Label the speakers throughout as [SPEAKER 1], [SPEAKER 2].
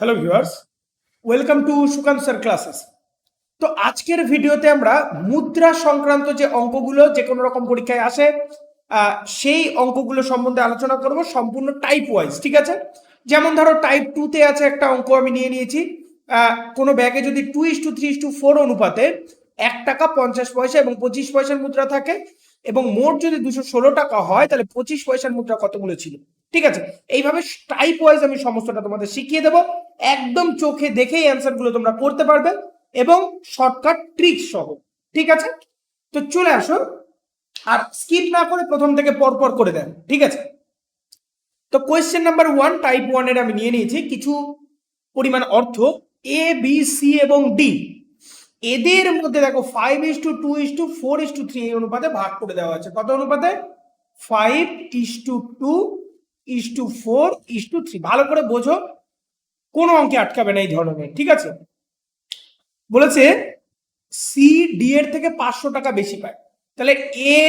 [SPEAKER 1] Hello viewers welcome to Sukanta sir classes তো আজকের ভিডিওতে আমরা মুদ্রা সংক্রান্ত যে অঙ্কগুলো যে কোনো রকম পরীক্ষায় আসে সেই অঙ্কগুলো সম্বন্ধে আলোচনা করব সম্পূর্ণ টাইপ ওয়াইজ ঠিক আছে? যেমন ধরো টাইপ টুতে আছে একটা অঙ্ক আমি নিয়ে নিয়েছি কোনো ব্যাগে যদি two is to three is to four অনুপাতে এক টাকা পঞ্চাশ পয়সা এবং পঁচিশ পয়সার মুদ্রা থাকে এবং মোট যদি দুশো ষোলো টাকা হয়, তাহলে পঁচিশ পয়সার মুদ্রা কতগুলো ছিল? ঠিক আছে? এইভাবে টাইপ ওয়াইজ আমি সমস্তটা তোমাদের শিখিয়ে দেবো। একদম চোখে দেখেই অ্যান্সারগুলো তোমরা করতে পারবে এবং শর্টকাট ট্রিক সহ, ঠিক আছে? তো চলে আসো। আর স্কিপ না করে প্রথম থেকে পরপর করে দেন, ঠিক আছে? তো কোয়েশ্চেন নাম্বার ওয়ান টাইপ ওয়ানের আমি নিয়ে নিয়েছি। কিছু পরিমাণ অর্থ এ বি সি এবং ডি এদের মধ্যে দেখো five is to two is to four is to three এই অনুপাতে ভাগ করে দেওয়া আছে। কত অনুপাতে? Five is to two is to four is to three ভালো করে বোঝো, কোনো অঙ্কে আটকাবে না এই ধরনের, ঠিক আছে? বলেছে সি ডি এর থেকে পাঁচশো টাকা বেশি পায়। তাহলে A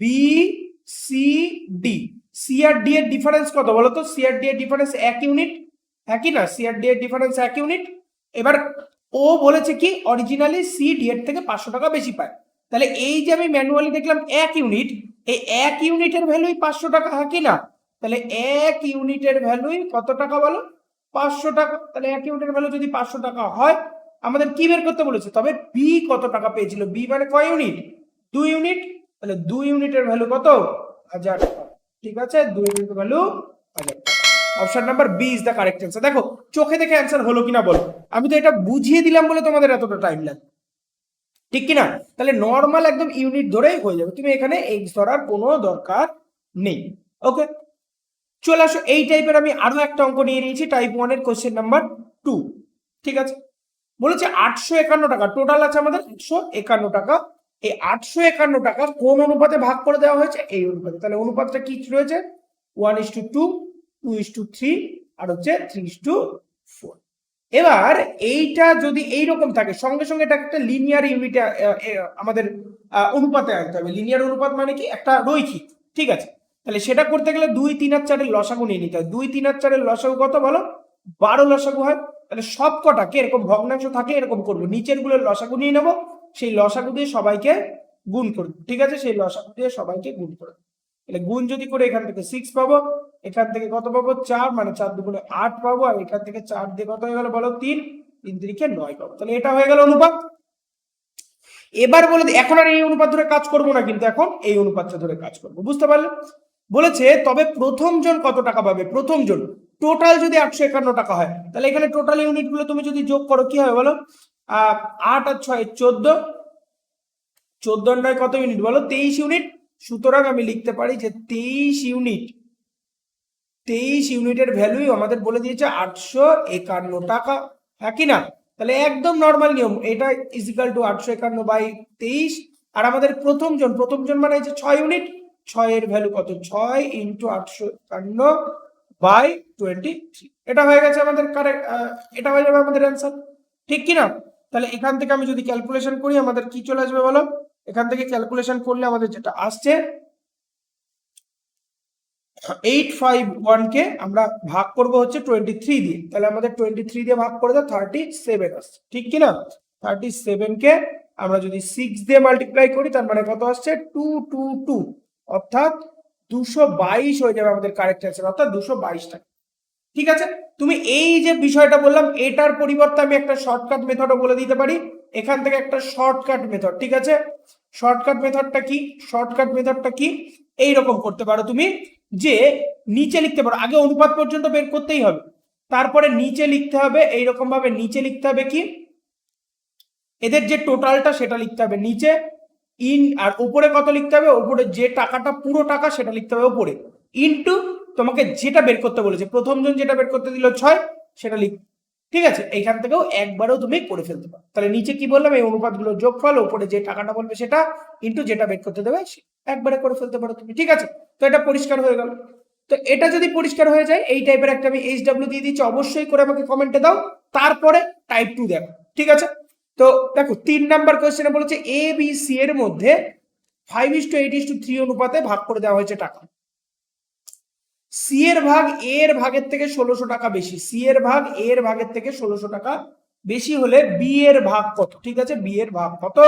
[SPEAKER 1] B C D C R D এর ডিফারেন্স কত বলো তো? সি আর ডি এর ডিফারেন্স এক ইউনিট একই না? সি আর ডি এর ডিফারেন্স এক ইউনিট এবার ও বলেছে কি? অরিজিনালি সি ডি এর থেকে পাঁচশো টাকা বেশি পায়। তাহলে এই যে আমি ম্যানুয়ালি দেখলাম এক ইউনিট এই এক ইউনিটের ভ্যালুই পাঁচশো টাকা, হয় কি না? তাহলে এক ইউনিটের ভ্যালুই কত টাকা বলো? পাঁচশো টাকা। তাহলে এক ইউনিটের ভ্যালু যদি পাঁচশো টাকা হয়, আমাদের কি বের করতে বলেছে? তবে বি কত টাকা পেয়েছিল? বি মানে কয় ইউনিট? দুই ইউনিট? তাহলে দুই ইউনিটের ভ্যালু কত? হাজার টাকা। ঠিক আছে? দুই ইউনিটের ভ্যালু হাজার option number B is the correct answer দেখো, চোখে দেখে অ্যান্সার হলো কিনা বলো। আমি তো এটা বুঝিয়ে দিলাম বলে তোমাদের এতটা টাইম লাগে ঠিক কিনা? তাহলে নর্মাল একদম ইউনিট ধরেই হয়ে যাবে। তুমি এখানে এক্স ধরার কোনো দরকার নেই। ওকে চলে আসো, এই টাইপের আমি আরও একটা অঙ্ক নিয়ে নিয়েছি টাইপ ওয়ানের কোশ্চেন নাম্বার টু ঠিক আছে? বলেছে আটশো একান্ন টাকা টোটাল আছে আমাদের আটশো একান্ন টাকা। এই আটশো একান্ন টাকা কোন অনুপাতে ভাগ করে দেওয়া হয়েছে? এই অনুপাতে। তাহলে অনুপাতটা কি রয়েছে? One is to two two is to three আর হচ্ছে থ্রি ইস টু ফোর এবার এইটা যদি এইরকম থাকে, সঙ্গে সঙ্গে এটা একটা লিনিয়ার ইউনিটে আমাদের অনুপাতে আনতে হবে। লিনিয়ার অনুপাত মানে কি? একটা রৈখিক, ঠিক আছে? তাহলে সেটা করতে গেলে দুই তিন আর চারের লসাগু নিয়ে নিতে হয়। দুই তিন আর চারের লসাগু কত বলো? বারো লসাগু হয়। তাহলে সব কটাকে এরকম ভগ্নাংশ থাকে, এরকম করব। নিচেরগুলোর লসাগু নিয়ে নেব, সেই লসাগু দিয়ে সবাইকে গুণ করব। ঠিক আছে? সেই লসাগু দিয়ে সবাইকে গুণ করব। তাহলে গুণ যদি করে এখান থেকে সিক্স পাবো, এখান থেকে কত পাবো? চার মানে চার দুগুণে আট পাবো, আর এখান থেকে চার দিয়ে কত হয়ে গেল বলো? তিন। তিন তিরিখে নয় পাবো। তাহলে এটা হয়ে গেল অনুপাত। এবার বলে এখন আর এই অনুপাত ধরে কাজ করব না কিন্তু এখন এই অনুপাতটা ধরে কাজ করব। বুঝতে পারলে? বলেছে, তবে প্রথম জন কত টাকা পাবে? প্রথম জন। টোটাল যদি আটশো একান্ন টাকা হয়, তাহলে এখানে টোটাল ইউনিটগুলো তুমি যদি যোগ করো, কি হবে বলো? আট আর ছয়, চোদ্দ। চোদ্দ নয় কত ইউনিট বলো? তেইশ ইউনিট। সুতরাং আমি লিখতে পারি যে তেইশ ইউনিট, তেইশ ইউনিটের ভ্যালুই আমাদের বলে দিয়েছে আটশো একান্ন টাকা। হ্যাঁ কি না? তাহলে একদম নর্মাল নিয়ম, এটা ইজিক্যাল টু আটশো একান্ন বাই তেইশ। আর আমাদের প্রথম জন প্রথম জন মানে যে ছয় ইউনিট। ছয়ের ভ্যালু কত? ছয় ইন্টু আটশো একান্ন বাই টোয়েন্টি থ্রি এটা হয়ে গেছে আমাদের কারেক্ট এটা হয়ে যাবে আমাদের অ্যান্সার ঠিক কি না? তাহলে এখান থেকে আমি যদি ক্যালকুলেশন করি, আমাদের কি চলে আসবে বলো? এখান থেকে ক্যালকুলেশন করলে আমাদের যেটা আসছে এইট ফাইভ ওয়ানকে আমরা ভাগ করব হচ্ছে টোয়েন্টি থ্রি দিয়ে। তাহলে আমাদের টোয়েন্টি থ্রি দিয়ে ভাগ করে দেয় থার্টি সেভেন আসছে। ঠিক কি না? থার্টি সেভেনকে আমরা যদি সিক্স দিয়ে মাল্টিপ্লাই করি, তার মানে কত আসছে? টু টু টু অর্থাৎ দুশো বাইশ হয়ে যাবে আমাদের কারেক্ট অ্যান্সার অর্থাৎ দুশো বাইশ টাকা ঠিক আছে? তুমি এই যে বিষয়টা বললাম, এটার পরিবর্তে আমি একটা শর্টকাট মেথডও বলে দিতে পারি। এখান থেকে একটা শর্টকাট মেথড ঠিক আছে? শর্টকাট মেথডটা কি? শর্টকাট মেথডটা কি? এই রকম করতে পারো তুমি, যে নিচে লিখতে পারো। আগে অনুপাত পর্যন্ত বের করতেই হবে। তারপরে নিচে লিখতে হবে এইরকম ভাবে নিচে লিখতে হবে কি? এদের যে টোটালটা সেটা লিখতে হবে নিচে। ইন আর উপরে কত লিখতে হবে? উপরে যে টাকাটা, পুরো টাকা সেটা লিখতে হবে উপরে। ইনটু তোমাকে যেটা বের করতে বলেছে, প্রথম জন যেটা বের করতে দিল ছয়, সেটা লিখ। ঠিক আছে? এইখান থেকেও একবারও তুমি করে ফেলতে পারো। তাহলে নিচে কি বললাম? এই অনুপাতগুলো যোগফল, উপরে যে টাকাটা বলবে সেটা ইনটু যেটা বের করতে দেবে একবারে করে ফেলতে পারো তুমি। ঠিক আছে? তো এটা পরিষ্কার হয়ে গেল। তো এটা যদি পরিষ্কার হয়ে যায়, এই টাইপের একটা আমি এইচ ডাব্লিউ দিয়ে দিচ্ছি, অবশ্যই করে আমাকে কমেন্টে দাও। তারপরে টাইপ টু দেখো। ঠিক আছে? তো দেখো, তিন নাম্বার কোয়েশ্চেনে বলেছে এ বি সি এর মধ্যে five is to eight is to three অনুপাতে ভাগ করে দেওয়া হয়েছে টাকা। সি এর ভাগ এ এর ভাগের থেকে ষোলোশো টাকা বেশি। সি এর ভাগ এ এর ভাগের থেকে ষোলোশো টাকা বেশি হলে বি এর ভাগ কত? ঠিক আছে বি এর ভাগ কত?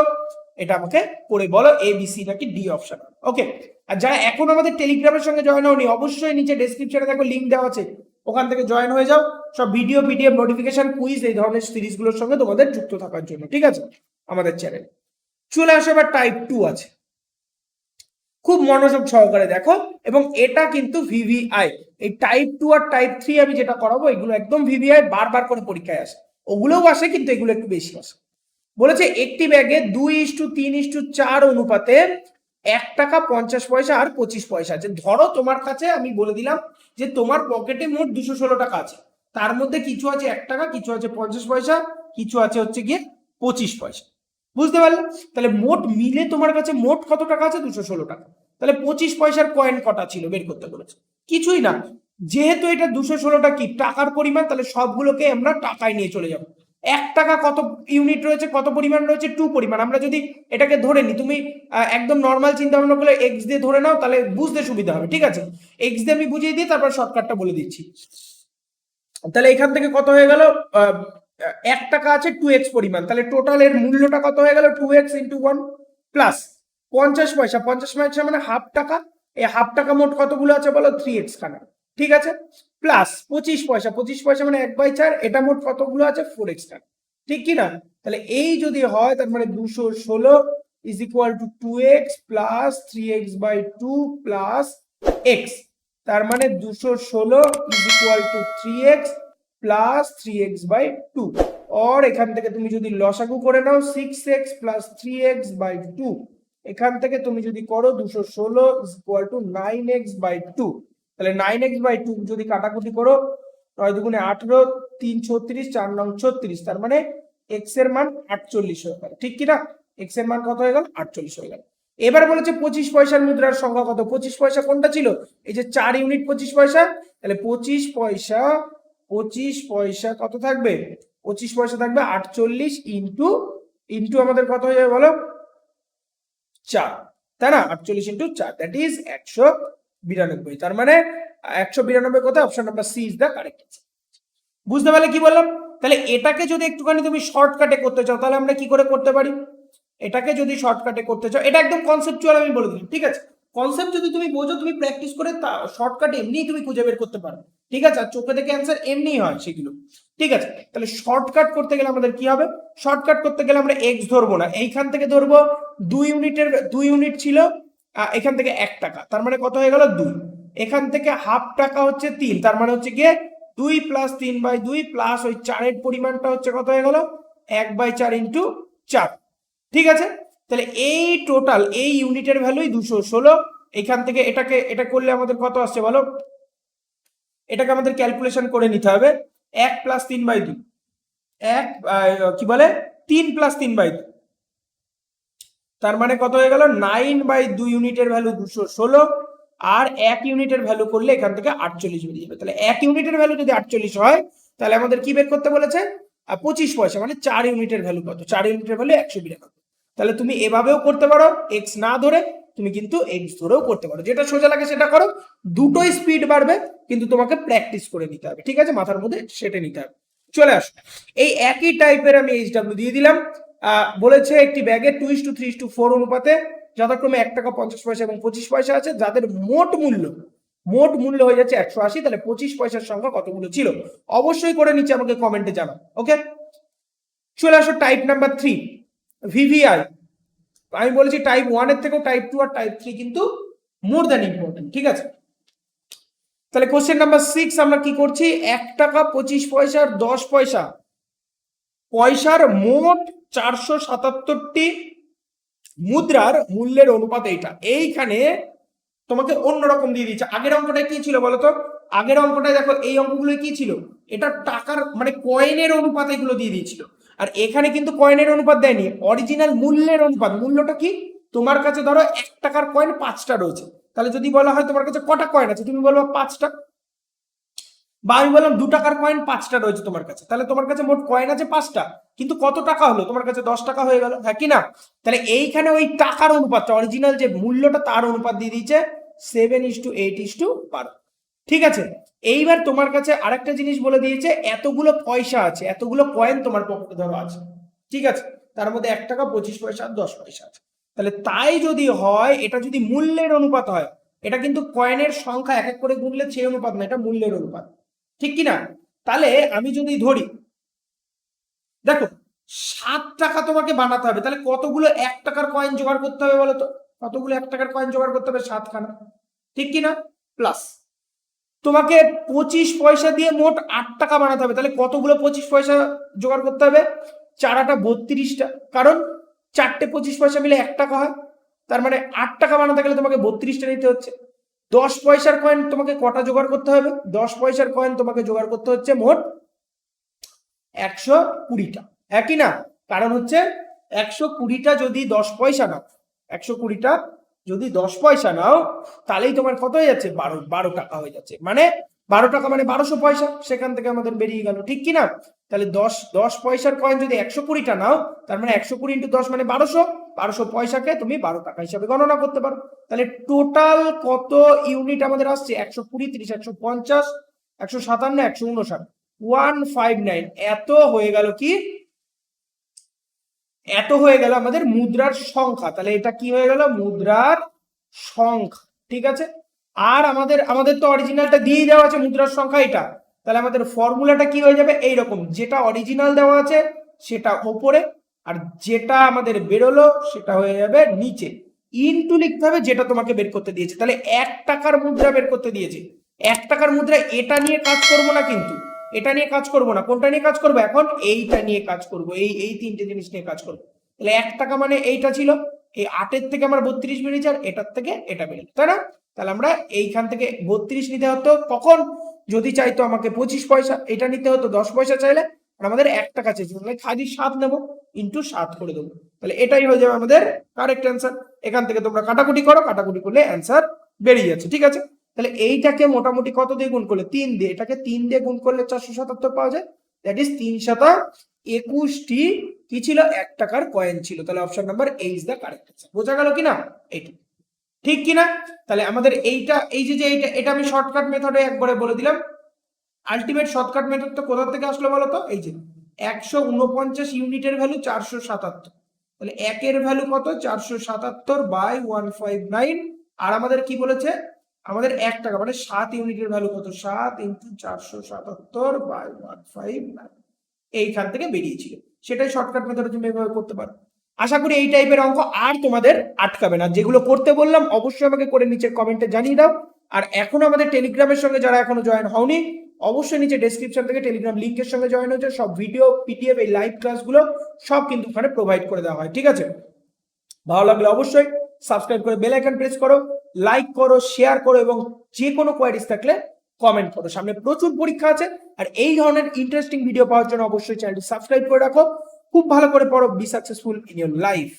[SPEAKER 1] এটা আমাকে করে বলো এ বি সি নাকি ডি অপশন ওকে আর যারা এখন আমাদের টেলিগ্রামের সঙ্গে জয়েন হওনি অবশ্যই নিচে ডেসক্রিপশনে দেখো লিঙ্ক দেওয়া আছে। ওখান থেকে জয়েন হয়ে যাও। সব ভিডিও পিডিএফ নোটিফিকেশন কুইজ এই ধরনের সিরিজগুলোর সঙ্গে তোমাদের যুক্ত থাকার জন্য, ঠিক আছে? আমাদের চ্যানেল চলে আসো এবার টাইপ টু আছে। খুব মনোযোগ সহকারে দেখো, এবং এটা কিন্তু ভিভিআই এই টাইপ টু আর টাইপ থ্রি আমি যেটা করাবো, এগুলো একদম ভিভিআই বারবার করে পরীক্ষায় আসে। ওগুলোও আসে, কিন্তু এগুলো একটু বেশি আসে। বলেছে একটি ব্যাগে দুই ইস্টু তিন ইস্টু চার অনুপাতে এক টাকা পঞ্চাশ পয়সা আর পঁচিশ পয়সা আছে। ধরো তোমার কাছে আমি বলে দিলাম যে তোমার পকেটে মোট দুশো ষোলো টাকা আছে। তার মধ্যে কিছু আছে এক টাকা, কিছু আছে পঞ্চাশ পয়সা, কিছু আছে হচ্ছে গিয়ে পঁচিশ পয়সা। বুঝতে পারলে? তাহলে মোট মিলে তোমার কাছে মোট কত টাকা আছে? দুশো ষোলো টাকা। তাহলে পঁচিশ পয়সার কয়েন কটা ছিল? বের করতে বলেছে। কিছুই না। যেহেতু এটা দুশো ষোলোটা কি টাকার পরিমাণ, তাহলে সবগুলোকে আমরা টাকায় নিয়ে চলে যাব। এক টাকা কত ইউনিট রয়েছে, কত পরিমাণ রয়েছে টু পরিমাণ। আমরা যদি এটাকে ধরে নিই, তুমি একদম নর্মাল চিন্তা ভাবনা করলে এক্স দিয়ে ধরে নাও, তাহলে বুঝতে সুবিধা হবে, ঠিক আছে? এক্স দিয়ে আমি বুঝিয়ে দিই তারপর শর্টকাটটা বলে দিচ্ছি। তাহলে এখান থেকে কত হয়ে গেল? এক টাকা আছে টু এক্স পরিমাণ। তাহলে টোটাল এর মূল্যটা কত হয়ে গেল? Two x into one plus পঞ্চাশ পয়সা। পঞ্চাশ পয়সা মানে হাফ টাকা। এই হাফ টাকা মোট কতগুলো আছে বলো? থ্রি এক্স খানা। ঠিক আছে? প্লাস পঁচিশ পয়সা পঁচিশ পয়সা মানে এক বাই চার, এটা মোট কতগুলো আছে? ফোর এক্স টাকা ঠিক কি না? তাহলে এই যদি হয়, তার মানে দুশো ষোলো is equal to two x plus three x by two plus x তার মানে দুশো ষোলো is equal to three x plus three x by two or এখান থেকে তুমি যদি লসাগু করে নাও six x plus three x by two এখান থেকে তুমি যদি করো, দুশো ষোলো is equal to nine x by two তাহলে নাইন এক্স বাই টু যদি কাটাকুটি করো, নয় দুগুণে আঠেরো, তিন ছত্রিশ, চার নং ছত্রিশ, তার মানে এক্সের মান আটচল্লিশ হয়ে গেল। ঠিক কিনা এক্সের মান কত হয়ে গেল? আটচল্লিশ হয়ে গেল। এবার বলেছে পঁচিশ পয়সার মুদ্রার সংখ্যা কত? পঁচিশ পয়সা কোনটা ছিল? এই যে চার ইউনিট পঁচিশ পয়সা, তাহলে পঁচিশ পয়সা পঁচিশ পয়সা কত থাকবে? পঁচিশ পয়সা থাকবে আটচল্লিশ ইন্টু ইন্টু আমাদের কত হয়ে যাবে বলো? চার। তাই না? আটচল্লিশ ইন্টু চার। দ্যাট ইজ একশো বিরানব্বই। তার মানে একশো বিরানব্বই কোথায়? Option number C is the correct বুঝতে পারলে কি বললাম? তাহলে এটাকে যদি একটুখানি তুমি শর্টকাটে করতে চাও, তাহলে আমরা কি করে করতে পারি? এটাকে যদি শর্টকাটে করতে চাও, এটা একদম কনসেপচুয়াল আমি বলে দিলাম, ঠিক আছে? কনসেপ্ট যদি তুমি বোঝো, তুমি প্র্যাকটিস করে শর্টকাট এমনিই তুমি খুঁজে বের করতে পারো, ঠিক আছে? আর চোখে দেখে অ্যান্সার এমনিই হয় সেগুলো, ঠিক আছে? তাহলে শর্টকাট করতে গেলে আমাদের কি হবে? শর্টকাট করতে গেলে আমরা এক্স ধরবো না, এইখান থেকে ধরবো, দুই ইউনিটের দুই ইউনিট ছিল এখান থেকে এক টাকা। তার মানে কত হয়ে গেল? দুই। এখান থেকে হাফ টাকা হচ্ছে তিন। তার মানে হচ্ছে গিয়ে দুই প্লাস তিন বাই দুই প্লাস ওই চারের পরিমাণটা হচ্ছে কত হয়ে গেল? এক বাই চার ইন্টু চার। ঠিক আছে? তাহলে এই টোটাল এই ইউনিটের ভ্যালুই দুশো ষোলো। এখান থেকে এটাকে, এটা করলে আমাদের কত আসছে বলো? এটাকে আমাদের ক্যালকুলেশন করে নিতে হবে। এক প্লাস তিন বাই দুই। এক কি বলে? তিন প্লাস তিন বাই দুই। তার মানে কত হয়ে গেল? নাইন বাই দুই ইউনিটের ভ্যালু দুশো ষোলো, আর এক ইউনিটের ভ্যালু করলে এখান থেকে আটচল্লিশ বেরিয়ে যাবে। তাহলে এক ইউনিটের ভ্যালু যদি আটচল্লিশ হয়, তাহলে আমাদের কি বের করতে বলেছে? পঁচিশ পয়সা মানে চার ইউনিটের ভ্যালু কত? চার ইউনিটের ভ্যালু একশো বিরানব্বই। তাহলে তুমি এভাবেও করতে পারো এক্স না ধরে তুমি কিন্তু এক্স ধরেও করতে পারো। যেটা সোজা লাগে সেটা করো দুটোই স্পিড বাড়বে, কিন্তু তোমাকে প্র্যাকটিস করে নিতে হবে। ঠিক আছে? মাথার মধ্যে সেটা নিতে হবে। চলে আসো। এই একই টাইপের আমি এইচ ডাব্লিউ দিয়ে দিলাম। বলেছে একটি ব্যাগে two is to three two four অনুপাতে যথাক্রমে এক টাকা পঞ্চাশ পয়সা এবং পঁচিশ পয়সা আছে, যাদের মোট মূল্য মোট মূল্য হয়ে যাচ্ছে একশো আশি, তাহলে পঁচিশ পয়সার সংখ্যা কতগুলো ছিল? অবশ্যই করে নিচে আমাকে কমেন্টে জানাও ওকে চলে আসো টাইপ নাম্বার থ্রি ভিভিআই আমি বলেছি টাইপ ওয়ানের থেকেও টাইপ টু আর টাইপ থ্রি কিন্তু মোর দ্যান ইম্পর্টেন্ট ঠিক আছে? তাহলে কোশ্চেন নাম্বার সিক্স আমরা কি করছি? এক টাকা পঁচিশ পয়সার দশ পয়সা পয়সার মোট চারশো সাতাত্তরটি মুদ্রার মূল্যের অনুপাত এইটা। এইখানে তোমাকে অন্যরকম দিয়ে দিচ্ছে আগের অঙ্কটায় কি ছিল বলতো আগের অঙ্কটায় দেখো, এই অঙ্কগুলো কি ছিল? এটা টাকার মানে কয়েনের অনুপাত এগুলো দিয়ে দিয়েছিল। আর এখানে কিন্তু কয়েনের অনুপাত দেয়নি অরিজিনাল মূল্যের অনুপাত। মূল্যটা কি? তোমার কাছে ধরো এক টাকার কয়েন পাঁচটা রয়েছে। তাহলে যদি বলা হয় তোমার কাছে কটা কয়েন আছে? তুমি বলব পাঁচটা। বা আমি বললাম দু টাকার কয়েন পাঁচটা রয়েছে তোমার কাছে। তাহলে তোমার কাছে মোট কয়েন আছে পাঁচটা। কিন্তু কত টাকা হলো? তোমার কাছে দশ টাকা হয়ে গেল হ্যাঁ কি না? তাহলে এইখানে ওই টাকার অনুপাতটা অরিজিনাল যে মূল্যটা তার অনুপাত দিয়ে দিয়েছে seven is to eight is to বারো। ঠিক আছে? এইবার তোমার কাছে আরেকটা জিনিস বলে দিয়েছে, এতগুলো পয়সা আছে, এতগুলো কয়েন তোমার পকেটে ধরো আছে। ঠিক আছে? তার মধ্যে এক টাকা, পঁচিশ পয়সা, দশ পয়সা আছে। তাহলে তাই যদি হয়, এটা যদি মূল্যের অনুপাত হয়, এটা কিন্তু কয়েনের সংখ্যা এক এক করে গুনলে সেই অনুপাত না, এটা মূল্যের অনুপাত। ঠিক কি না তাহলে আমি যদি ধরি, দেখো, সাত টাকা তোমাকে বানাতে হবে, তাহলে কতগুলো এক টাকার কয়েন জোগাড় করতে হবে বলো তো? কতগুলো এক টাকার কয়েন জোগাড় করতে হবে সাতখানা? ঠিক কি না প্লাস তোমাকে পঁচিশ পয়সা দিয়ে মোট আট টাকা বানাতে হবে, তাহলে কতগুলো পঁচিশ পয়সা জোগাড় করতে হবে? চারাটা বত্রিশটা, কারণ চারটে পঁচিশ পয়সা মিলে এক টাকা হয়, তার মানে আট টাকা বানাতে গেলে তোমাকে বত্রিশটা নিতে হচ্ছে। দশ পয়সার কয়েন তোমাকে কটা জোগাড় করতে হবে? দশ পয়সার কয়েন তোমাকে জোগাড় করতে হচ্ছে মোট একশো কুড়িটা। একই না? কারণ হচ্ছে একশো কুড়িটা যদি দশ পয়সা নাও, একশো কুড়িটা যদি দশ পয়সা নাও, তাহলেই তোমার কত হয়ে যাচ্ছে? বারো বারো টাকা হয়ে যাচ্ছে। মানে বারো টাকা মানে বারোশো পয়সা, সেখান থেকে আমাদের বেরিয়ে গেল। ঠিক কি না? তাহলে দশ দশ পয়সার কয়েন যদি একশো কুড়িটা নাও, তার মানে একশো কুড়ি ইন্টু দশ মানে বারোশো। বারোশো পয়সাকে তুমি বারো টাকা হিসাবে গণনা করতে পারো। তাহলে টোটাল কত ইউনিট আমাদের আসছে? একশো কুড়ি, তিরিশ, একশো পঞ্চাশ, একশো সাতান্ন, একশো উনষাট। ওয়ান ফাইভ নাইন এত হয়ে গেল কি? এত হয়ে গেল আমাদের মুদ্রার সংখ্যা। তাহলে এটা কি হয়ে গেল? মুদ্রার সংখ্যা। ঠিক আছে? আর আমাদের আমাদের তো অরিজিনালটা দিয়েই দেওয়া আছে মুদ্রার সংখ্যা এটা। তাহলে আমাদের ফর্মুলাটা কি হয়ে যাবে? এইরকম। যেটা অরিজিনাল দেওয়া আছে, সেটা ওপরে আর যেটা আমাদের বেরোলো সেটা হয়ে যাবে নিচে। ইনটু লিখতে হবে যেটা তোমাকে বের করতে দিয়েছে, তাহলে এক টাকার মুদ্রা বের করতে দিয়েছে। এক টাকার মুদ্রা এটা নিয়ে কাজ করব না কিন্তু? এটা নিয়ে কাজ করব না। কোনটা নিয়ে কাজ করব এখন? এইটা নিয়ে কাজ করব। এই এই তিনটে জিনিস নিয়ে কাজ করব। তাহলে এক টাকা মানে এইটা ছিল। এই আটের থেকে আমার বত্রিশ বেরিয়েছে আর এটার থেকে এটা বেরিয়েছে তাই না? তাহলে আমরা এইখান থেকে বত্রিশ নিতে হতো। কখন? যদি চাইতো আমাকে পঁচিশ পয়সা, এটা নিতে হতো দশ পয়সা চাইলে। আর আমাদের এক টাকা তাহলে খালি সাত নেব, ইন্টু সাত করে দেবো। তাহলে এটাই হয়ে যাবে আমাদের কারেক্ট অ্যান্সার এখান থেকে তোমরা কাটাকুটি করো, কাটাকুটি করলে অ্যান্সার বেরিয়ে যাচ্ছে, ঠিক আছে? তাহলে এইটাকে মোটামুটি কত দিয়ে গুণ করলে? তিন দিয়ে। এটাকে তিন দিয়ে গুণ করলে চারশো সাতাত্তর পাওয়া যায়। দ্যাট ইজ তিন সাতা একুশটি কি ছিল? এক টাকার কয়েন ছিল। তাহলে option number A is the correct answer বোঝা গেল কি না এইটা। ঠিক কি না তাহলে আমাদের এইটা, এই যে যে এটা আমি শর্টকাট মেথডে একবারে বলে দিলাম। আলটিমেট শর্টকাট মেথড তো কোথা থেকে আসলো বলো তো? এই যে একশো উনপঞ্চাশ ইউনিটের ভ্যালু চারশো সাতাত্তর। তাহলে একের ভ্যালু কত? চারশো সাতাত্তর বাই ওয়ান ফাইভ নাইন আর আমাদের কি বলেছে? আমাদের এক টাকা মানে সাত ইউনিটের ভ্যালু কত? সাত ইন্টু চারশো সাতাত্তর বাই ওয়ান ফাইভ নাইন এইখান থেকে বেরিয়েছিল। সেটাই শর্টকাট মেথডে তুমি এভাবে করতে পারো। আশা করি এই টাইপের অঙ্ক আর তোমাদের আটকাবে না। যেগুলো করতে বললাম, অবশ্যই আমাকে করে নিচের কমেন্টে জানিয়ে দাও। আর এখনও আমাদের টেলিগ্রামের সঙ্গে যারা এখনও জয়েন হওনি অবশ্যই নিচে ডেসক্রিপশন থেকে টেলিগ্রাম লিঙ্কের সঙ্গে জয়েন হয়েছে। সব ভিডিও পিডিএফ এই লাইভ ক্লাসগুলো সব কিন্তু ওখানে প্রোভাইড করে দেওয়া হয়, ঠিক আছে? ভালো লাগলে অবশ্যই সাবস্ক্রাইব করে বেল আইকন প্রেস করো লাইক করো শেয়ার করো এবং যে কোনো কোয়ারিজ থাকলে কমেন্ট করো। সামনে প্রচুর পরীক্ষা আছে আর এই ধরনের ইন্টারেস্টিং ভিডিও পাওয়ার জন্য অবশ্যই চ্যানেলটি সাবস্ক্রাইব করে রাখো। খুব ভালো করে পড়ো be successful in your life